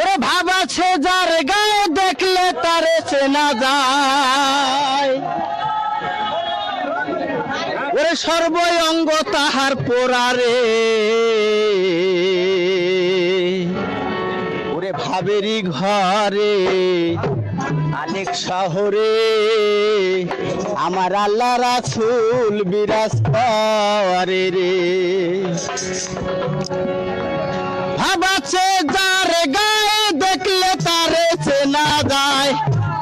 ওরে ভাবা সে যার গায়ে দেখলে তারে চেনা যায়। ওরে সর্বই অঙ্গ তাহার পোড়ারে। ওরে ভাবেরি ঘরে আলেক শহরে আমার আল্লাহ রাসুল বিরাজ করে রে। ভাবাচ্ছে যার গায়ে দেখলে তারে চেনা যায়।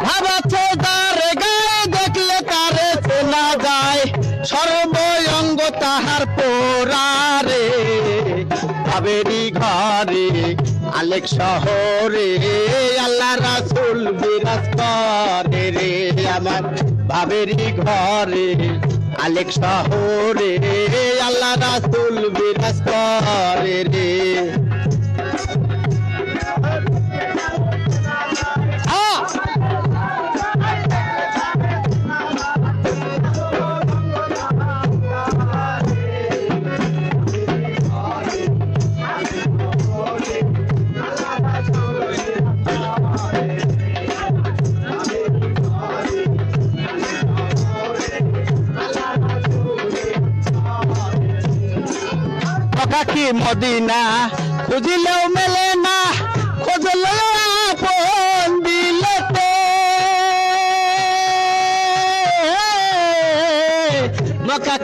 ভাবাচ্ছে যার গায়ে দেখলে তারে চেনা যায়। সর্বঙ্গ তাহার পোড়ারে ভাবেরি ঘরে, আলেক শহরে, আল্লাহ রাসুল বিরাজ করে রে আমার ভাবেরি ঘরে, আলেক শহরে, আল্লাহ রাসুল বিরাজ করে রে। কি মদিনা। খুঁজিলেও মেলে না খুঁজলেও আপন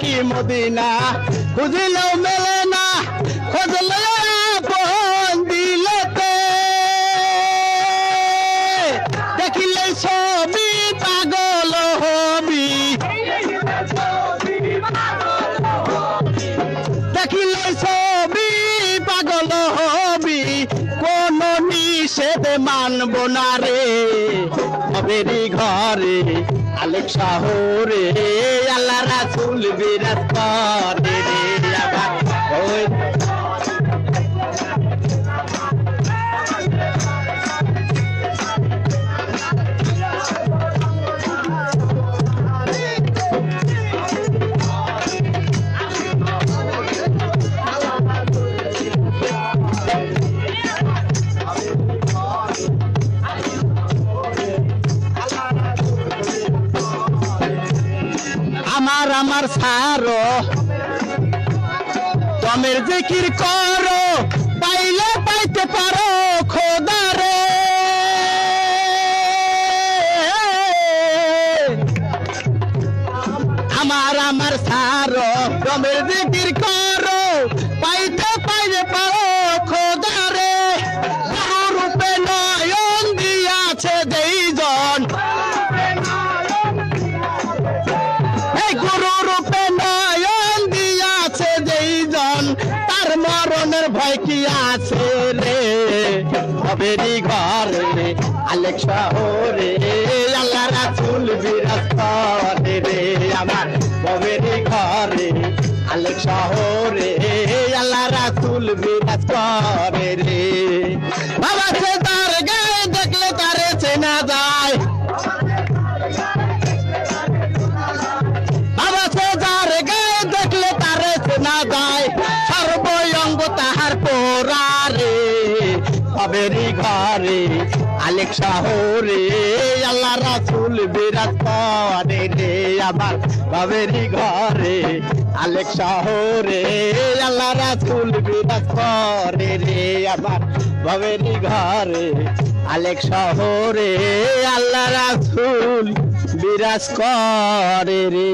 কি মদিনা? খুঁজিলেও মেলে না নিষেধ মানব না রে। অবেরি ঘরে আলেক শহরে আল্লাহ রাসুল বিরাজ করে রে। আবার আমার সারো তমের জিকির করো পাইলে পাইতে পারো খোদারে হবেরি ঘরে আলেক শহরে আল্লাহ রাসুল বিরাজ করে রে আমার হবেরি ঘরে আলেক শহরে আল্লাহ রাসুল বিরাজ করে রে বাবা সে তার গায়ে দেখলে তারে চেনা যায় হবেরি ঘরে আলেক শহরে আল্লাহ রাসুল বিরাজ করে রে আমার বাবেরি ঘরে আলেক শহরে আল্লাহ রাসুল বিরাজ করে রে আমার বাবেরি ঘরে আলেক শহরে আল্লাহ রাসুল বিরাজ করে রে।